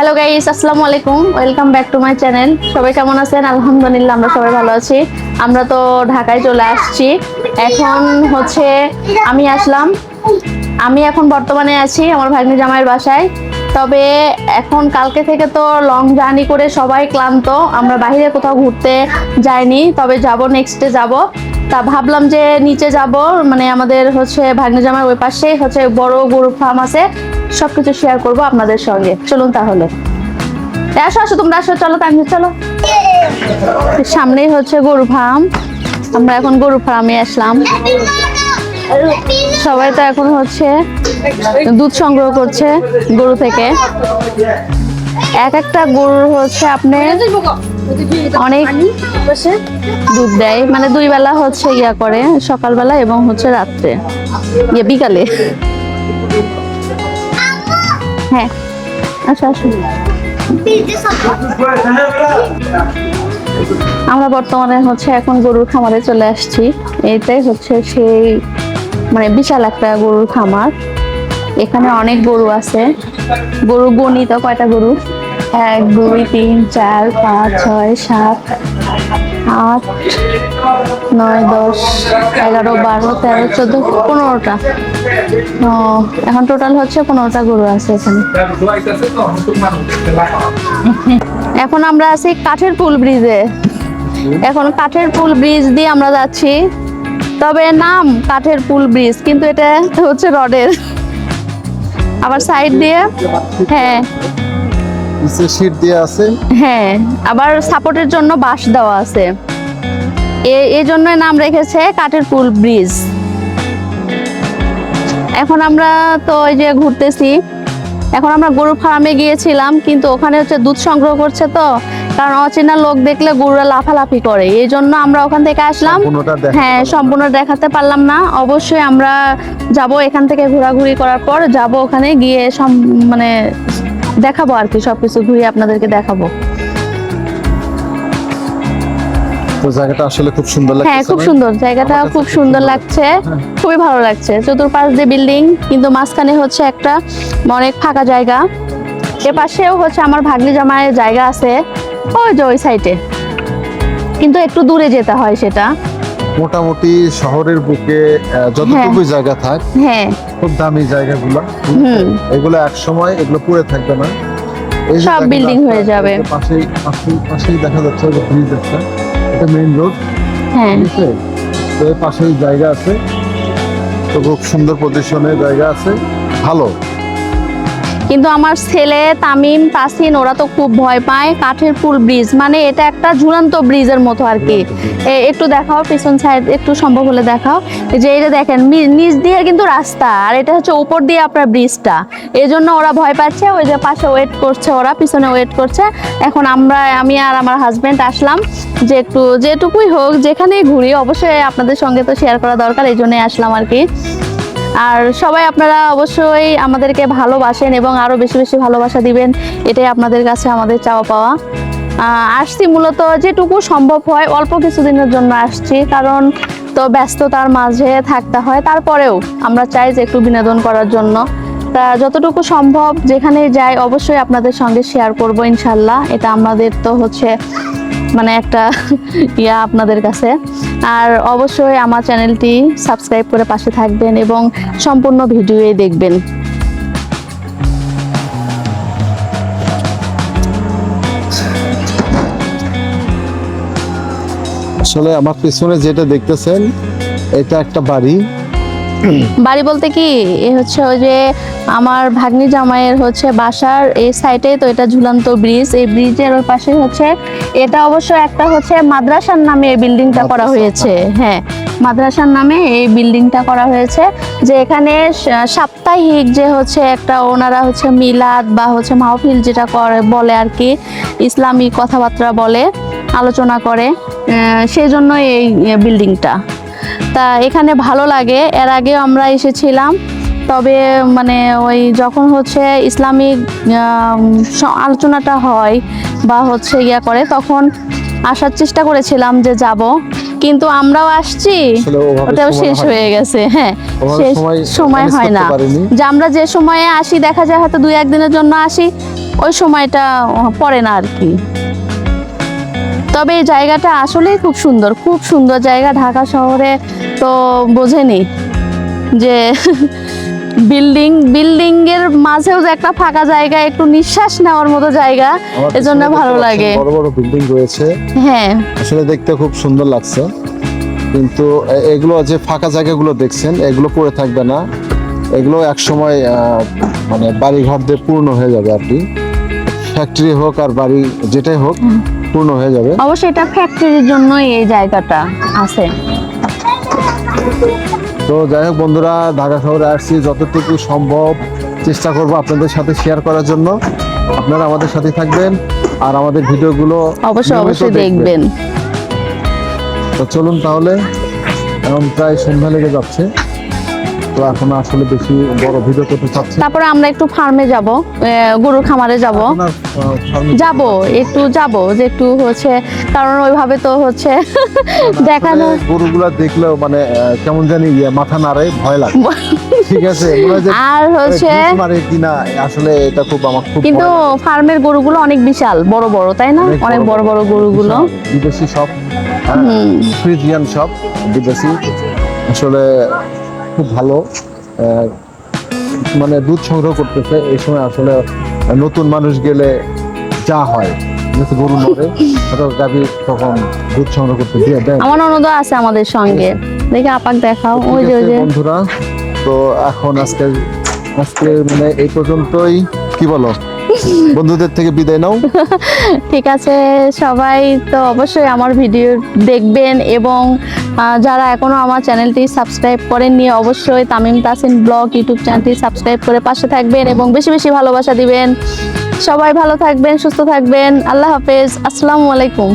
Hello guys আসসালামু আলাইকুম welcome back to my channel সবাই কেমন আছেন? আলহামদুলিল্লাহ, আমরা সবাই ভালো আছি। আমরা তো ঢাকায় চলে আসছি। এখন হচ্ছে আমি আসলাম। আমি এখন বর্তমানে আছি আমার ভাগ্নি জামাইয়ের বাসায়। তবে এখন কালকে থেকে তো লং জার্নি করে সবাই ক্লান্ত। আমরা বাইরে কোথাও ঘুরতে যাইনি, তবে যাব নেক্সটে যাব। তা ভাবলাম যে নিচে যাব। মানে আমাদের হচ্ছে ভাগ্নি জামাই ওই পাশেই হচ্ছে বড় গরু ফার্ম আছে। সবকিছু শেয়ার করব আপনাদের সঙ্গে। চলুন তাহলে। আসো আসো, তোমরা আসো, চলো তাই চলো। সামনেই হচ্ছে গরু ফার্ম আমরা এখন গরু ফার্মে আসলাম। সবাই তো এখন হচ্ছে দুধ সংগ্রহ করছে গরু থেকে। এক একটা গরুর হচ্ছে আপনার অনেক দুধ দেয়। মানে দুই বেলা হচ্ছে ইয়া করে, সকালবেলা এবং হচ্ছে রাত্রে। ইয়ে বিকালে। হ্যাঁ। আচ্ছা আসো আমরা বর্তমানে হচ্ছে এখন গরুর খামারে চলে আসছি। এটাই হচ্ছে সেই মানে বিশাল একটা গরুর খামার। এখানে অনেক গরু আছে। গরু গণিত কয়টা গরু? এক, দুই, তিন, চার, পাঁচ, ছয়, সাত আট, নয়, দশ, এগারো, বারো, তেরো, চোদ্দ, পনেরোটা। ও, এখন টোটাল হচ্ছে পনেরোটা গরু আছে এখানে। এখন আমরা আছি কাঠের পুল ব্রিজে এখন কাঠের পুল ব্রিজ দিয়ে আমরা যাচ্ছি। তবে নাম কাঠের পুল ব্রিজ কিন্তু এটা হচ্ছে রডের। আবার সাইড দিয়ে হ্যাঁ নিচে শীট দিয়ে আছে। হ্যাঁ আবার সাপোর্টের জন্য বাঁশ দেওয়া আছে। এই জন্য নাম রেখেছে কাঠের পুল ব্রিজ। এখন আমরা তো ওই যে ঘুরতেছি। এখন আমরা গরু ফার্মে গিয়েছিলাম কিন্তু ওখানে হচ্ছে দুধ সংগ্রহ করছে তো। কারণ অচেনা লোক দেখলে গরুরা লাফালাফি করে। এই জন্য আমরা ওখান থেকে আসলাম। হ্যাঁ সম্পূর্ণ দেখাতে পারলাম না। অবশ্যই আমরা যাব এখান থেকে ঘোরাঘুরি করার পর যাব ওখানে গিয়ে মানে দেখাবো আর কি সবকিছু ঘুরিয়ে আপনাদেরকে দেখাবো। তো জায়গাটা আসলে খুব সুন্দর লাগছে হ্যাঁ খুব সুন্দর। জায়গাটা খুব খুব সুন্দর সুন্দর। লাগছে। হ্যাঁ। খুবই ভালো লাগছে। চতুর্পাশ দিয়ে বিল্ডিং কিন্তু মাঝখানে হচ্ছে একটা অনেক ফাঁকা জায়গা। এ পাশেও হচ্ছে আমার ভাগ্নি জামাইয়ের জায়গা আছে ওই যে ওই সাইডে। কিন্তু একটু দূরে যেতে হয় সেটা। মোটামুটি শহরের বুকে যতটুকু জায়গা থাক হ্যাঁ। খুব দামি জায়গাগুলো। এগুলো এক সময় এগুলো পুড়ে থাকবে না। সব বিল্ডিং হয়ে যাবে। যে পাশেই দেখা যাচ্ছে ব্রিজ একটা। এটা মেইন রোড হ্যাঁ। তো এর পাশেই জায়গা আছে। তো খুব সুন্দর পজিশনে জায়গা আছে। ভালো। কিন্তু আমার ছেলে তামিম, তাসিন, ওরা তো খুব ভয় পায়। কাঠের পুল ব্রিজ মানে এটা একটা ঝুলন্ত ব্রিজের মতো আর কি। একটু দেখাও, পিছন সাইড একটু সম্ভব হলে দেখাও। যে এটা দেখেন নিচ দিয়ে কিন্তু রাস্তা, আর এটা হচ্ছে উপর দিয়ে আপনার ব্রিজটা। এই জন্য ওরা ভয় পাচ্ছে, ওই যে পাশে ওয়েট করছে ওরা, পিছনে ওয়েট করছে। এখন আমরা, আমি আর আমার হাজব্যান্ড আসলাম, যে একটু, যেটুকুই হোক, যেখানেই ঘুরি, অবশ্যই আপনাদের সঙ্গে তো শেয়ার করা দরকার, এই জন্যই আসলাম আর কি। আর সবাই আপনারা অবশ্যই আমাদেরকে ভালোবাসেন এবং আরও বেশি বেশি ভালোবাসা দিবেন। এটাই আপনাদের কাছে আমাদের চাওয়া পাওয়া। আসছি মূলত যেটুকু সম্ভব হয়, অল্প কিছুদিনের জন্য আসছি। কারণ তো ব্যস্ততার মাঝে থাকতে হয়। তারপরেও আমরা চাই যে একটু বিনোদন করার জন্য। তা যতটুকু সম্ভব যেখানে যাই, অবশ্যই আপনাদের সঙ্গে শেয়ার করব ইনশাল্লাহ। এটা আমাদের তো হচ্ছে মানে একটা ইয়া আপনাদের কাছে। আর অবশ্যই আমার চ্যানেলটি সাবস্ক্রাইব করে পাশে থাকবেন এবং সম্পূর্ণ ভিডিওই দেখবেন। আসলে আমার পিছনে যেটা দেখতেছেন, এটা একটা বাড়ি। বাড়ি বলতে কি এ হচ্ছে ওই যে আমার ভাগ্নি জামাইয়ের হচ্ছে বাসার এই সাইডে তো এটা ঝুলন্ত ব্রিজ এই ব্রিজের ওই পাশে হচ্ছে এটা অবশ্য একটা হচ্ছে মাদ্রাসার নামে এই বিল্ডিংটা করা হয়েছে। হ্যাঁ মাদ্রাসার নামে এই বিল্ডিংটা করা হয়েছে যে এখানে সাপ্তাহিক যে হচ্ছে একটা ওনারা হচ্ছে মিলাদ বা হচ্ছে মাহফিল যেটা করে বলে আর কি ইসলামী কথাবার্তা বলে আলোচনা করে সেই জন্য এই বিল্ডিংটা তা এখানে ভালো লাগে। এর আগেও আমরা এসেছিলাম। তবে মানে ওই যখন হচ্ছে ইসলামিক আলোচনাটা হয় বা হচ্ছে ইয়া করে তখন আসার চেষ্টা করেছিলাম যে যাব। কিন্তু আমরাও আসছি ওটাও শেষ হয়ে গেছে হ্যাঁ শেষ সময় হয় না। যে আমরা যে সময়ে আসি দেখা যায় হয়তো দুই একদিনের জন্য আসি ওই সময়টা পড়ে না আর কি। তবে এই জায়গাটা আসলেই খুব সুন্দর। খুব সুন্দর জায়গা ঢাকা শহরে তো বোঝেনি যে বিল্ডিং বিল্ডিং এর মাঝেও যে একটা ফাঁকা জায়গা একটু নিঃশ্বাস নেওয়ার মতো জায়গা এজন্য ভালো লাগে। বড় বড় বিল্ডিং রয়েছে। হ্যাঁ। আসলে দেখতে খুব সুন্দর লাগছে। কিন্তু এগুলো যে ফাঁকা জায়গাগুলো দেখছেন এগুলো পড়ে থাকবে না। এগুলো এক সময় মানে বাড়ি ঘর দিয়ে পূর্ণ হয়ে যাবে আর কি। ফ্যাক্টরি হোক আর বাড়ি যেটাই হোক পূর্ণ হয়ে যাবে। অবশ্যই এটা ফ্যাক্টরির জন্যই এই জায়গাটা আছে। তো যাই হোক বন্ধুরা ঢাকা শহরে আসছি। যতটুকু সম্ভব চেষ্টা করব আপনাদের সাথে শেয়ার করার জন্য। আপনারা আমাদের সাথে থাকবেন আর আমাদের ভিডিওগুলো অবশ্যই অবশ্যই দেখবেন। তো চলুন তাহলে এখন প্রায় সন্ধ্যা লেগে যাচ্ছে। তো এখন আসলে বেশি বড় ভিডিও করতে চাচ্ছি। তারপরে আমরা একটু ফার্মে যাব গরুর খামারে যাব। যাব একটু যাব যে একটু হচ্ছে কারণ ওইভাবে তো হচ্ছে দেখানো গরুগুলা দেখলেও মানে কেমন জানি ইয়ে, মাথা নাড়ে ভয় লাগে। ঠিক আছে আর হচ্ছে কিনা আসলে এটা খুব আমার খুব কিন্তু। ফার্মের গরুগুলো অনেক বিশাল বড় বড় তাই না? অনেক বড় বড় গরুগুলো। বিদেশি সব ফ্রিজিয়ান সব বিদেশি। আসলে খুব ভালো মানে দুধ সংগ্রহ করতেছে। এই সময় আসলে নতুন মানুষ গেলে যা হয় গরু মরে গাভী তখন দুধ সংগ্রহ করতে দিয়ে দেয়। আমার ননদ আছে আমাদের সঙ্গে। দেখে আপাক দেখাও। ওই যে ওই যে। বন্ধুরা তো এখন আজকে আজকে মানে এই পর্যন্তই। কি বলো? বন্ধুদের থেকে বিদায় নাও। ঠিক আছে, সবাই তো অবশ্যই আমার ভিডিও দেখবেন এবং যারা এখনও আমার চ্যানেলটি সাবস্ক্রাইব করেননি, অবশ্যই তামিম তাসিন ব্লগ, ইউটিউব চ্যানেলটি সাবস্ক্রাইব করে পাশে থাকবেন এবং বেশি বেশি ভালোবাসা দিবেন। সবাই ভালো থাকবেন, সুস্থ থাকবেন। আল্লাহ হাফেজ। আসসালামু আলাইকুম।